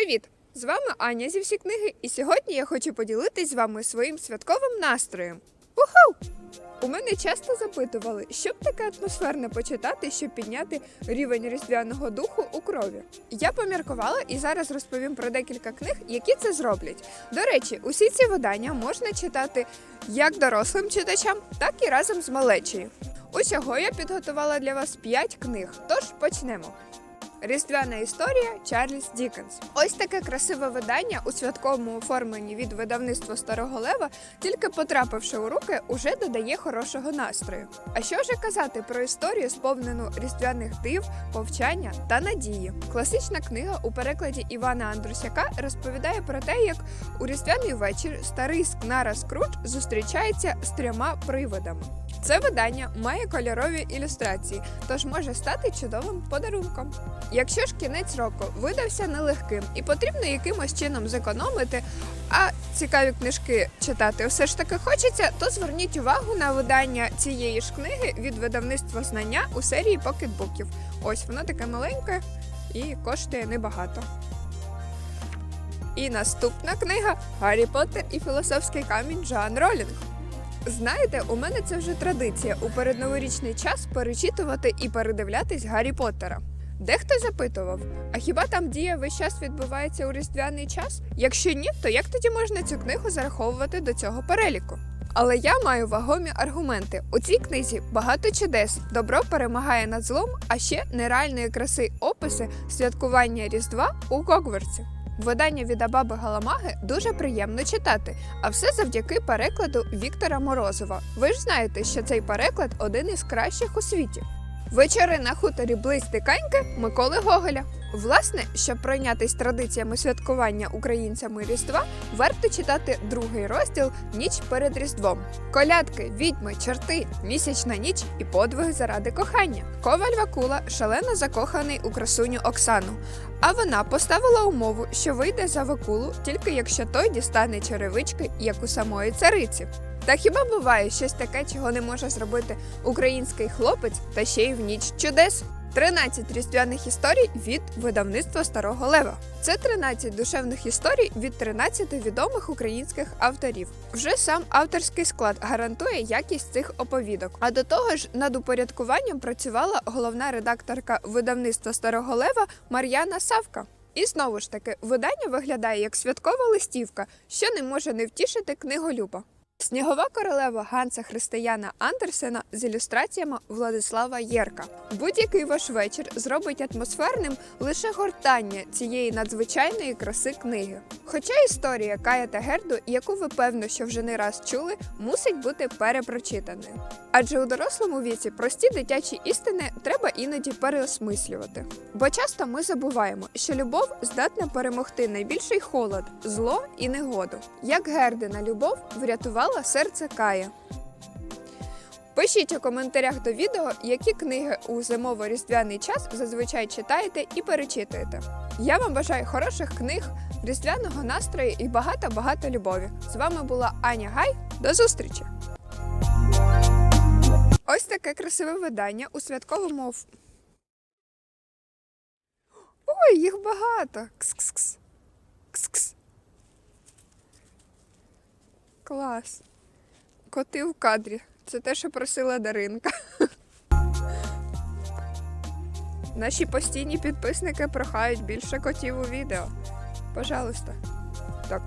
Привіт! З вами Аня зі всі книги, і сьогодні я хочу поділитись з вами своїм святковим настроєм. Уху! У мене часто запитували, що б таке атмосферне почитати, щоб підняти рівень різдвяного духу у крові. Я поміркувала і зараз розповім про декілька книг, які це зроблять. До речі, усі ці видання можна читати як дорослим читачам, так і разом з малечею. Усього я підготувала для вас 5 книг, тож почнемо. Різдвяна історія Чарльз Дікенс. Ось таке красиве видання у святковому оформленні від видавництва Старого Лева, тільки потрапивши у руки, уже додає хорошого настрою. А що вже казати про історію, сповнену різдвяних див, повчання та надії? Класична книга у перекладі Івана Андрусяка розповідає про те, як у різдвяний вечір старий скнара Скрудж зустрічається з трьома привидами. Це видання має кольорові ілюстрації, тож може стати чудовим подарунком. Якщо ж кінець року видався нелегким і потрібно якимось чином зекономити, а цікаві книжки читати все ж таки хочеться, то зверніть увагу на видання цієї ж книги від видавництва знання у серії покетбуків. Ось воно таке маленьке і коштує небагато. І наступна книга Гаррі Поттер і філософський камінь Джоан Ролінг. Знаєте, у мене це вже традиція у передноворічний час перечитувати і передивлятись Гаррі Поттера. Дехто запитував: а хіба там дія весь час відбувається у різдвяний час? Якщо ні, то як тоді можна цю книгу зараховувати до цього переліку? Але я маю вагомі аргументи. У цій книзі багато чудес, добро перемагає над злом, а ще нереальної краси описи святкування Різдва у Гогвартсі. Видання від Абаби Галамаги дуже приємно читати, а все завдяки перекладу Віктора Морозова. Ви ж знаєте, що цей переклад один із кращих у світі. Вечори на хуторі близь Тиканьки Миколи Гоголя. Власне, щоб пройнятись традиціями святкування українцями Різдва, варто читати другий розділ Ніч перед Різдвом. Колядки, відьми, чорти, місячна ніч і подвиги заради кохання. Коваль Вакула шалено закоханий у красуню Оксану. А вона поставила умову, що вийде за Вакулу, тільки якщо той дістане черевички, як у самої цариці. Та хіба буває щось таке, чого не може зробити український хлопець та ще й в ніч чудес? 13 різдвяних історій від видавництва Старого Лева. Це 13 душевних історій від 13 відомих українських авторів. Вже сам авторський склад гарантує якість цих оповідок. А до того ж, над упорядкуванням працювала головна редакторка видавництва Старого Лева Мар'яна Савка. І знову ж таки, видання виглядає як святкова листівка, що не може не втішити книголюба. Снігова королева Ганса Християна Андерсена з ілюстраціями Владислава Єрка. Будь-який ваш вечір зробить атмосферним лише гортання цієї надзвичайної краси книги. Хоча історія Кая та Герду, яку ви певно, що вже не раз чули, мусить бути перепрочитаною. Адже у дорослому віці прості дитячі істини треба іноді переосмислювати. Бо часто ми забуваємо, що любов здатна перемогти найбільший холод, зло і негоду. Як Гердина любов врятувала серце Кая. Пишіть у коментарях до відео, які книги у зимово-різдвяний час зазвичай читаєте і перечитуєте. Я вам бажаю хороших книг, різдвяного настрою і багато-багато любові. З вами була Аня Гай. До зустрічі! Ось таке красиве видання у святковому. Ой, їх багато. Кс-кс-кс. Клас. Коти в кадрі. Це те, що просила Даринка. Наші постійні підписники прохають більше котів у відео. Пожалуйста. Так.